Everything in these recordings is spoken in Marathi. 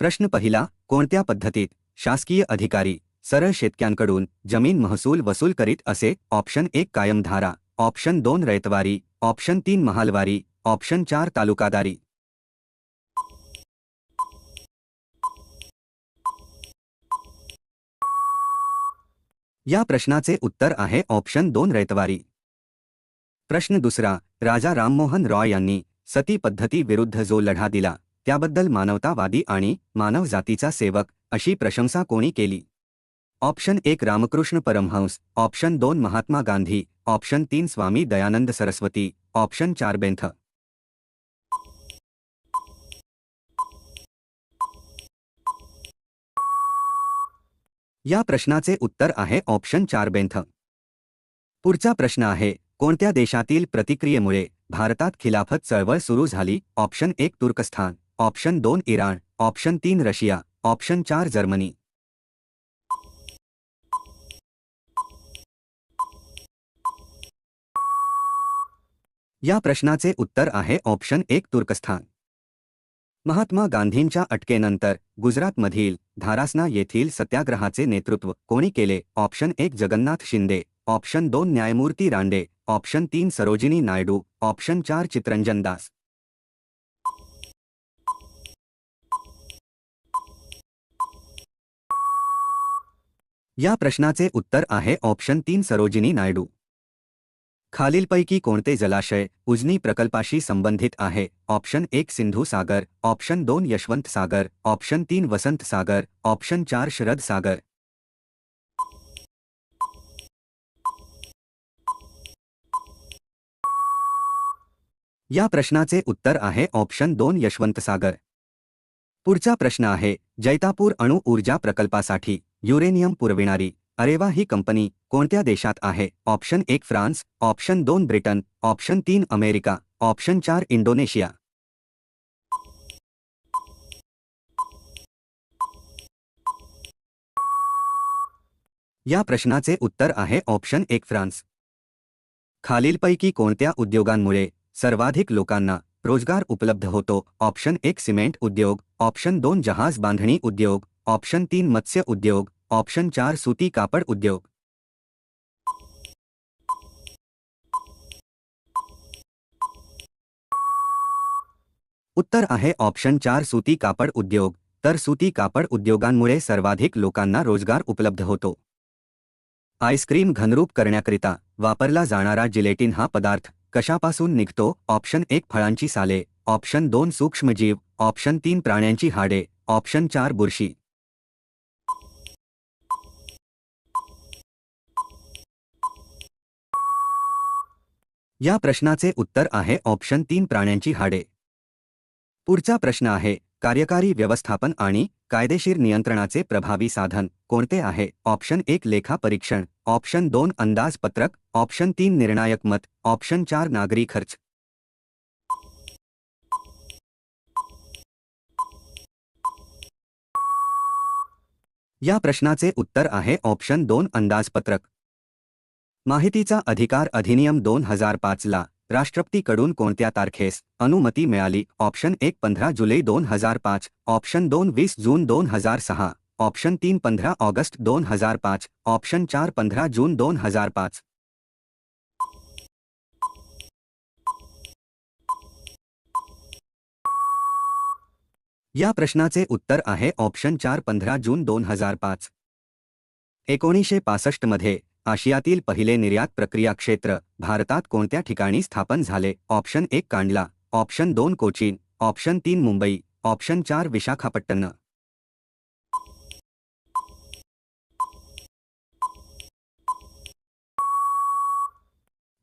प्रश्न पहिला, कोणत्या पद्धतीत? शासकीय अधिकारी, सरळ शेतक्यांकडून ज़मीन महसूल वसूल करीत असे, ऑप्शन एक कायमधारा, ऑप्शन दोन रयतवारी ऑप्शन तीन महालवारी, ऑप्शन चार तालुकादारी. या प्रश्नाचे उत्तर आहे ऑप्शन दोन रयतवारी प्रश्न दुसरा, राजा राममोहन रॉय यांनी सती पद्धती विरुद्ध जो लढा दिला त्याबद्दल मानवतावादी आणि मानव जातीचा सेवक अशी प्रशंसा कोणी केली? ऑप्शन एक रामकृष्ण परमहंस ऑप्शन दोन महात्मा गांधी ऑप्शन तीन स्वामी दयानंद सरस्वती ऑप्शन चार बेंथ. या प्रश्नाचे उत्तर आहे ऑप्शन चार बेंथ. पुढचा प्रश्न आहे कोणत्या देशातील प्रतिक्रियेमुळे भारतात खिलाफत चळवळ सुरू झाली? ऑप्शन एक तुर्कस्थान. ऑप्शन दोन इराण ऑप्शन तीन रशिया ऑप्शन चार जर्मनी. या प्रश्नाचे उत्तर आहे ऑप्शन एक तुर्कस्थान. महात्मा गांधींच्या अटकेनंतर गुजरातमधील धारासना येथील सत्याग्रहाचे नेतृत्व कोणी केले? ऑप्शन एक जगन्नाथ शिंदे ऑप्शन दोन न्यायमूर्ती रांडे ऑप्शन तीन सरोजिनी नायडू ऑप्शन चार चित्रंजन दास. या प्रश्नाचे उत्तर आहे ऑप्शन तीन सरोजिनी नायडू. खालीलपैकी कोणते जलाशय उजनी प्रकल्पाशी संबंधित आहे? ऑप्शन एक सिंधू सागर, ऑप्शन दोन यशवंत सागर, ऑप्शन तीन वसंत सागर, ऑप्शन चार शरद सागर. या प्रश्नाचे उत्तर आहे ऑप्शन दोन यशवंत सागर. पुढचा प्रश्न आहे जैतापूर अणु ऊर्जा प्रकल्पासाठी. युरेनियम पुरविणारी, अरेवा ही कंपनी कोणत्या देशात आहे? ऑप्शन एक फ्रान्स, ऑप्शन दोन ब्रिटन, ऑप्शन तीन अमेरिका, ऑप्शन चार इंडोनेशिया. या प्रश्नाचे उत्तर आहे ऑप्शन एक फ्रान्स. खालीलपैकी कोणत्या उद्योगांमुळे सर्वाधिक लोकांना रोज़गार उपलब्ध होतो? ऑप्शन एक सिमेंट उद्योग, ऑप्शन दोन जहाज़ बांधणी उद्योग ऑप्शन तीन मत्स्य उद्योग ऑप्शन चार सुती कापड उद्योग. उत्तर आहे ऑप्शन चार सुती कापड उद्योग तर सुती कापड उद्योगांमुळे सर्वाधिक लोकांना रोजगार उपलब्ध होतो. आईस्क्रीम घनरूप करण्याकरिता वापरला जाणारा जिलेटिन हा पदार्थ कशापासून निघतो? ऑप्शन एक फळांची साले ऑप्शन दोन सूक्ष्मजीव ऑप्शन तीन प्राण्यांची हाडे ऑप्शन चार बुरशी. या प्रश्नाचे उत्तर आहे ऑप्शन तीन प्राण्यांची हाडे. पुढचा प्रश्न आहे कार्यकारी व्यवस्थापन आणि कायदेशीर नियंत्रणाचे प्रभावी साधन कोणते आहे? ऑप्शन एक लेखा परीक्षण ऑप्शन दोन अंदाजपत्रक ऑप्शन तीन निर्णायक मत ऑप्शन चार नागरी खर्च. या प्रश्नाचे उत्तर आहे ऑप्शन दोन अंदाजपत्रक माहितीचा अधिकार अधिनियम दोन हजार पाचला राष्ट्रपतीकडून कोणत्या तारखेस अनुमती मिळाली? ऑप्शन एक पंधरा जुलै दोन हजार पाच ऑप्शन दोन वीस जून दोन हजार सहा ऑप्शन तीन पंधरा ऑगस्ट दोन हजार पाच ऑप्शन चार पंधरा जून दोन हजार पाच. या प्रश्नाचे उत्तर आहे ऑप्शन चार पंधरा जून दोन हजार पाच. एकोणीसशे पासष्टमध्ये आशियातील पहिले निर्यात प्रक्रिया क्षेत्र भारतात कोणत्या ठिकाणी स्थापन झाले? ऑप्शन एक कांडला ऑप्शन दोन कोचीन ऑप्शन तीन मुंबई ऑप्शन चार विशाखापट्टण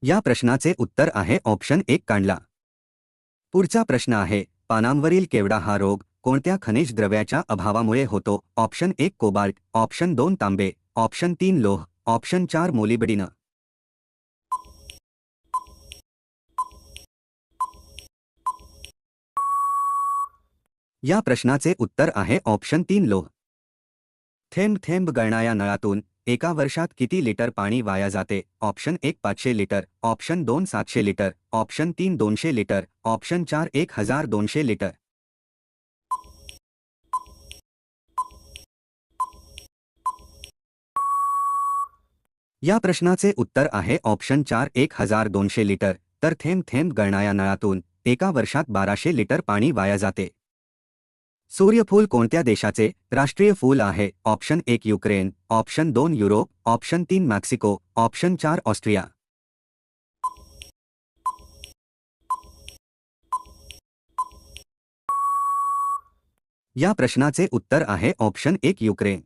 या प्रश्नाचे उत्तर आहे ऑप्शन एक कांडला. पुढचा प्रश्न आहे पानांवरील केवडा हा रोग कोणत्या खनिज द्रव्याच्या अभावामुळे होतो? ऑप्शन एक कोबाल्ट ऑप्शन दोन तांबे ऑप्शन तीन लोह ऑप्शन चार मोलिबडिन. या प्रश्नाचे उत्तर आहे ऑप्शन तीन लोह. थेंब थेंब गळणाया नळातून एका वर्षात किती लिटर पाणी वाया जाते? ऑप्शन एक पाचशे लिटर ऑप्शन दोन सातशे लिटर ऑप्शन तीन दोनशे लिटर ऑप्शन चार एक हजार दोनशे लिटर. या प्रश्नाचे उत्तर आहे ऑप्शन चार एक हजार दोनशे लिटर. तर थेंब थेंब गळणाया नळातून एका वर्षात बाराशे लिटर पाणी वाया जाते. सूर्यफूल कोणत्या देशाचे? राष्ट्रीय फूल आहे. ऑप्शन एक युक्रेन. ऑप्शन दोन युरोप. ऑप्शन तीन मॅक्सिको. ऑप्शन चार ऑस्ट्रिया. या प्रश्नाचे उत्तर आहे ऑप्शन एक युक्रेन.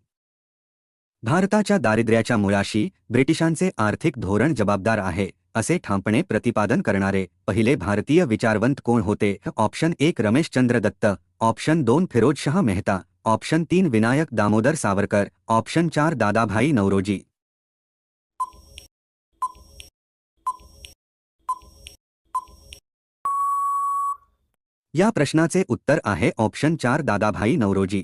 भारताच्या दारिद्र्याच्या मुळाशी ब्रिटिशांचे आर्थिक धोरण जबाबदार आहे असे ठामपणे प्रतिपादन करणारे पहिले भारतीय विचारवंत कोण होते? ऑप्शन एक रमेशचंद्र दत्त ऑप्शन दोन फिरोजशाह मेहता ऑप्शन तीन विनायक दामोदर सावरकर ऑप्शन चार दादाभाई नवरोजी या प्रश्नाचे उत्तर आहे ऑप्शन चार दादाभाई नवरोजी